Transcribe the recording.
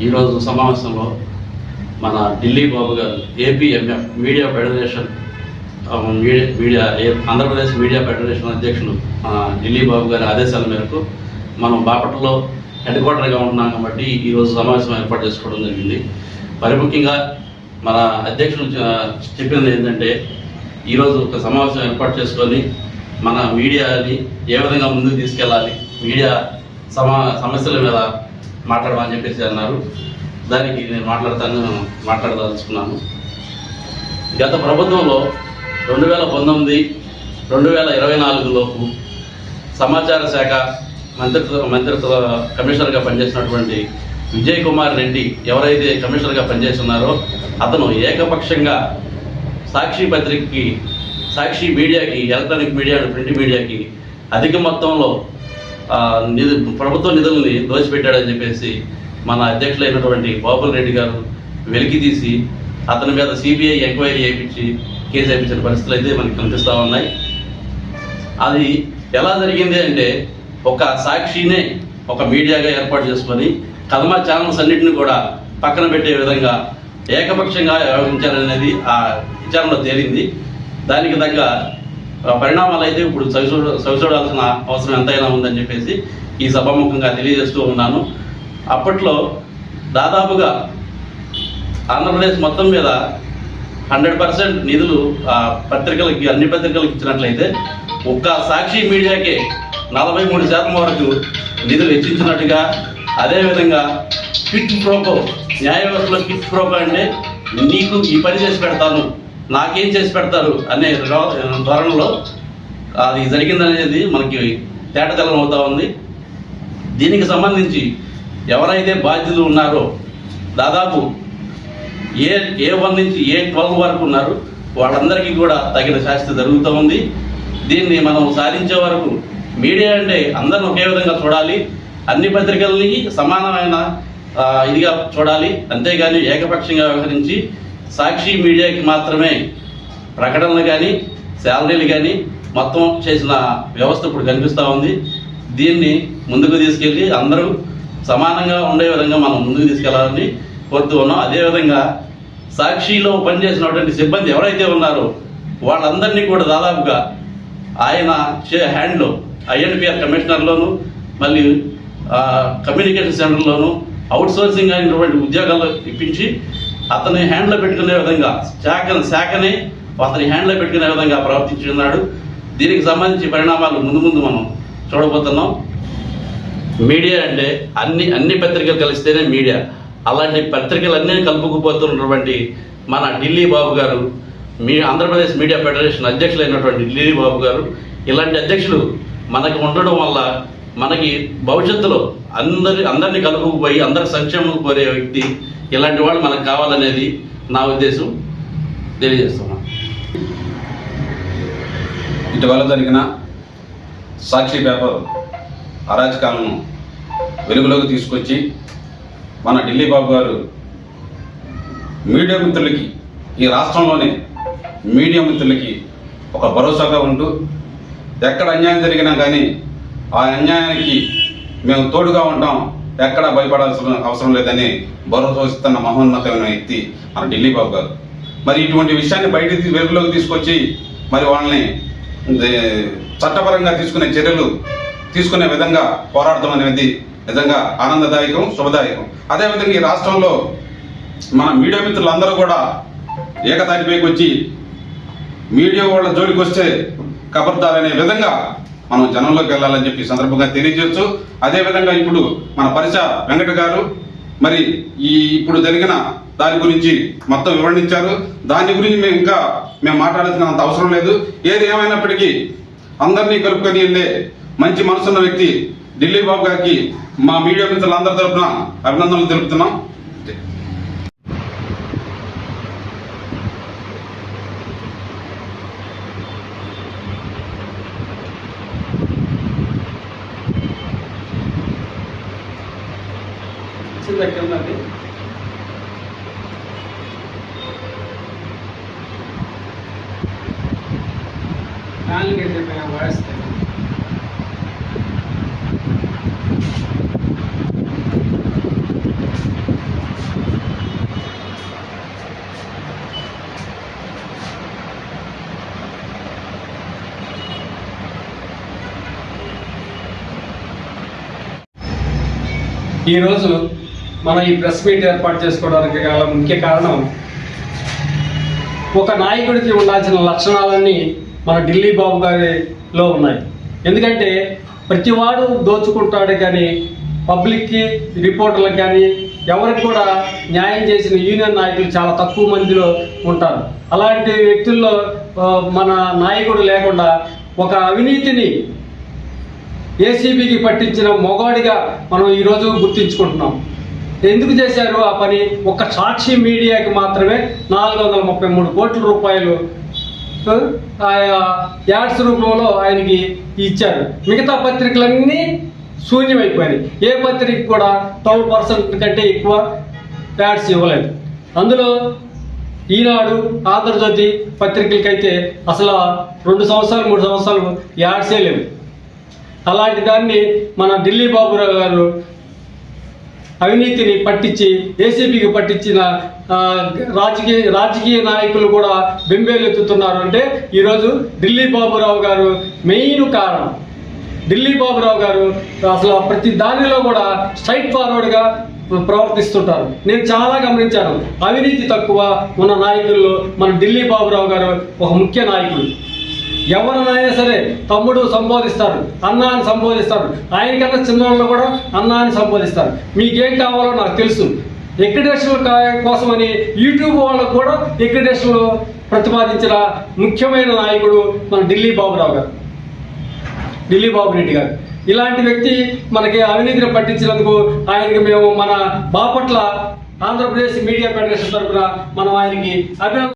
ఈరోజు సమావేశంలో మన Delhi Babu garu APMF media federation media media A- Andhra Pradesh media federation అధ్యక్షులు ఢిల్లీ బాబు గారి ఆదేశాల మేరకు మనం బాపట్లలో హెడ్ క్వార్టర్గా ఉంటున్నాం కాబట్టి ఈరోజు సమావేశం ఏర్పాటు చేసుకోవడం జరిగింది. మరి ముఖ్యంగా మన అధ్యక్షులు చెప్పింది ఏంటంటే ఈరోజు ఒక సమావేశం ఏర్పాటు చేసుకొని మన మీడియాని ఏ విధంగా ముందుకు తీసుకెళ్ళాలి మీడియా సమా సమస్యల మీద మాట్లాడమని చెప్పేసి అన్నారు. దానికి నేను మాట్లాడతాను మాట్లాడదలుచుకున్నాను. గత ప్రభుత్వంలో రెండు వేల పంతొమ్మిది రెండు వేల ఇరవై నాలుగులోపు సమాచార శాఖ మంత్రిత్వ మంత్రిత్వ కమిషనర్గా పనిచేసినటువంటి విజయ్ కుమార్ రెడ్డి ఎవరైతే కమిషనర్గా పనిచేస్తున్నారో అతను ఏకపక్షంగా సాక్షి పత్రికకి సాక్షి మీడియాకి ఎలక్ట్రానిక్ మీడియా ప్రింట్ మీడియాకి అధిక మొత్తంలో నిధు ప్రభుత్వ నిధుల్ని దోచిపెట్టాడని చెప్పేసి మన అధ్యక్షులైనటువంటి గోపాల్ రెడ్డి గారు వెలికి తీసి అతని మీద సిబిఐ ఎంక్వైరీ చేయించి కేసు వేయించిన పరిస్థితులు అయితే మనకి కనిపిస్తూ ఉన్నాయి. అది ఎలా జరిగింది అంటే ఒక సాక్షినే ఒక మీడియాగా ఏర్పాటు చేసుకొని కదమ ఛానల్స్ అన్నింటిని కూడా పక్కన పెట్టే విధంగా ఏకపక్షంగా వ్యవహరించారనేది ఆ విచారణలో తేలింది. దానికి తగ్గ పరిణామాలు అయితే ఇప్పుడు సవిచూడ సవిచూడాల్సిన అవసరం ఎంతైనా ఉందని చెప్పేసి ఈ సభాముఖంగా తెలియజేస్తూ ఉన్నాను. అప్పట్లో దాదాపుగా ఆంధ్రప్రదేశ్ మొత్తం మీద హండ్రెడ్ పర్సెంట్ నిధులు పత్రికలకి అన్ని పత్రికలకు ఇచ్చినట్లయితే ఒక్క సాక్షి మీడియాకే నలభై మూడు శాతం వరకు నిధులు హెచ్చించినట్టుగా అదేవిధంగా క్విట్ ప్రోకో న్యాయ వ్యవస్థలో కిట్ ప్రోకో అంటే నీకు ఈ పని చేసి పెడతాను. నాకేం చేసి పెడతారు అనే రో- ధోరణిలో అది జరిగిందనేది మనకి తేటతెల్లం అవుతా ఉంది. దీనికి సంబంధించి ఎవరైతే బాధ్యులు ఉన్నారో దాదాపు ఏ ఏ వన్ నుంచి ఏ ట్వెల్వ్ వరకు ఉన్నారు వాళ్ళందరికీ కూడా తగిన శాస్తి జరుగుతూ ఉంది. దీన్ని మనం సాధించే వరకు మీడియా అంటే అందరిని ఒకే విధంగా చూడాలి అన్ని పత్రికల్ని సమానమైన ఇదిగా చూడాలి అంతేగాని ఏకపక్షంగా వ్యవహరించి సాక్షి మీడియాకి మాత్రమే ప్రకటనలు కానీ శాలరీలు కానీ మొత్తం చేసిన వ్యవస్థ ఇప్పుడు కనిపిస్తూ ఉంది. దీన్ని ముందుకు తీసుకెళ్ళి అందరూ సమానంగా ఉండే విధంగా మనం ముందుకు తీసుకెళ్ళాలని కోరుతూ ఉన్నాం. అదేవిధంగా సాక్షిలో పనిచేసినటువంటి సిబ్బంది ఎవరైతే ఉన్నారో వాళ్ళందరినీ కూడా దాదాపుగా ఆయన చే హ్యాండ్లో ఐఎన్పిఆర్ కమిషనర్లోను మళ్ళీ కమ్యూనికేషన్ సెంటర్లోను అవుట్ సోర్సింగ్ అయినటువంటి ఉద్యోగాలు ఇప్పించి అతని హ్యాండ్లో పెట్టుకునే విధంగా శాఖని శాఖని అతని హ్యాండ్లో పెట్టుకునే విధంగా ప్రవర్తించి ఉన్నాడు దీనికి సంబంధించి పరిణామాలు ముందు ముందు మనం చూడబోతున్నాం. మీడియా అంటే అన్ని అన్ని పత్రికలు కలిస్తేనే మీడియా. అలాంటి పత్రికలన్నీ కలుపుకుపోతున్నటువంటి మన ఢిల్లీ బాబు గారు మీ ఆంధ్రప్రదేశ్ మీడియా ఫెడరేషన్ అధ్యక్షులైనటువంటి ఢిల్లీ బాబు గారు ఇలాంటి అధ్యక్షులు మనకు ఉండడం వల్ల మనకి భవిష్యత్తులో అందరి అందరినీ కలుపుకుపోయి అందరి సంక్షేమం కోరే వ్యక్తి ఇలాంటి వాళ్ళు మనకు కావాలనేది నా ఉద్దేశం తెలియజేస్తున్నా. ఇటీవల జరిగిన సాక్షి పేపర్ అరాచకాలను వెలుగులోకి తీసుకొచ్చి మన ఢిల్లీ బాబు గారు మీడియా మిత్రులకి ఈ రాష్ట్రంలోనే మీడియా మిత్రులకి ఒక భరోసాగా ఉంటూ ఎక్కడ అన్యాయం జరిగినా కానీ ఆ అన్యాయానికి మేము తోడుగా ఉంటాం. ఎక్కడ భయపడాల్సిన అవసరం లేదని భరోసోస్తున్న మహోన్నతమైన వ్యక్తి మన ఢిల్లీ బాబు గారు. మరి ఇటువంటి విషయాన్ని బయటికి వెలుగులోకి తీసుకొచ్చి మరి వాళ్ళని చట్టపరంగా తీసుకునే చర్యలు తీసుకునే విధంగా పోరాడటం అనేది నిజంగా ఆనందదాయకం శుభదాయకం. అదేవిధంగా ఈ రాష్ట్రంలో మన మీడియా మిత్రులందరూ కూడా ఏకతాటిపైకి వచ్చి మీడియా వాళ్ళ జోలికి వస్తే కబర్దారనే విధంగా మనం జనంలోకి వెళ్ళాలని చెప్పి సందర్భంగా తెలియజేయచ్చు అదేవిధంగా ఇప్పుడు మన పరిచ వెంకట గారు మరి ఈ ఇప్పుడు జరిగిన దాని గురించి మొత్తం వివరించారు. దాని గురించి మేము ఇంకా మేము మాట్లాడాల్సినంత అవసరం లేదు. ఏది ఏమైనప్పటికీ అందరినీ కలుపుకొని వెళ్ళే మంచి మనసున్న వ్యక్తి ఢిల్లీ బాబు గారికి మా మీడియా మిత్రులందరి తరపున అభినందనలు తెలుపుతున్నాం. से बैठे हम आगे कान गिर देते हैं वॉइस थे ఈరోజు మనం ఈ ప్రెస్ మీట్ ఏర్పాటు చేసుకోవడానికి గల ముఖ్య కారణం ఒక నాయకుడికి ఉండాల్సిన లక్షణాలన్నీ మన ఢిల్లీ బాబు గారిలో ఉన్నాయి. ఎందుకంటే ప్రతివాడు దోచుకుంటాడు కానీ పబ్లిక్కి రిపోర్టర్లకు కానీ ఎవరికి కూడా న్యాయం చేసిన యూనియన్ నాయకులు చాలా తక్కువ మందిలో ఉంటారు. అలాంటి వ్యక్తుల్లో మన నాయకుడు లేకుండా ఒక అవినీతిని ఏసీబీకి పట్టించిన మొగాడిగా మనం ఈరోజు గుర్తించుకుంటున్నాం. ఎందుకు చేశారు ఆ పని? ఒక సాక్షి మీడియాకి మాత్రమే నాలుగు వందల ముప్పై మూడు కోట్ల రూపాయలు ఆయా యాడ్స్ రూపంలో ఆయనకి ఇచ్చారు. మిగతా పత్రికలన్నీ శూన్యమైపోయినాయి. ఏ పత్రిక కూడా ట్వెల్వ్ పర్సెంట్ కంటే ఎక్కువ యాడ్స్ ఇవ్వలేదు. అందులో ఈనాడు ఆంధ్రజ్యోతి పత్రికలకైతే అసలు రెండు సంవత్సరాలు మూడు సంవత్సరాలు యాడ్సే లేవు. అలాంటి దాన్ని మన ఢిల్లీ బాబురావు గారు అవినీతిని పట్టించి ఏసీబీకి పట్టించిన రాజకీయ రాజకీయ నాయకులు కూడా బెంబేలెత్తుతున్నారు అంటే ఈరోజు ఢిల్లీ బాబురావు గారు మెయిన్ కారణం. ఢిల్లీ బాబురావు గారు అసలు ప్రతి దానిలో కూడా స్ట్రైట్ ఫార్వర్డ్గా ప్రవర్తిస్తుంటారు. నేను చాలా గమనించాను. అవినీతి తక్కువ ఉన్న నాయకుల్లో మన ఢిల్లీ బాబురావు గారు ఒక ముఖ్య నాయకుడు. ఎవరినైనా సరే తమ్ముడు సంబోధిస్తారు అన్న అని సంబోధిస్తారు ఆయనకన్నా చిన్నవాళ్ళు కూడా అన్న అని సంబోధిస్తారు. మీకేం కావాలో నాకు తెలుసు. ఎక్రిడేషన్ కోసమని యూట్యూబ్ వాళ్ళకు కూడా ఎక్రిడేషన్ ప్రతిపాదించిన ముఖ్యమైన నాయకుడు మన ఢిల్లీ బాబురావు గారు. ఢిల్లీ బాబు రెడ్డి గారు. ఇలాంటి వ్యక్తి మనకి అవినీతిని పట్టించినందుకు ఆయనకి మేము మన బాపట్ల ఆంధ్రప్రదేశ్ మీడియా ఫెడరేషన్ తరఫున మనం ఆయనకి అభినందన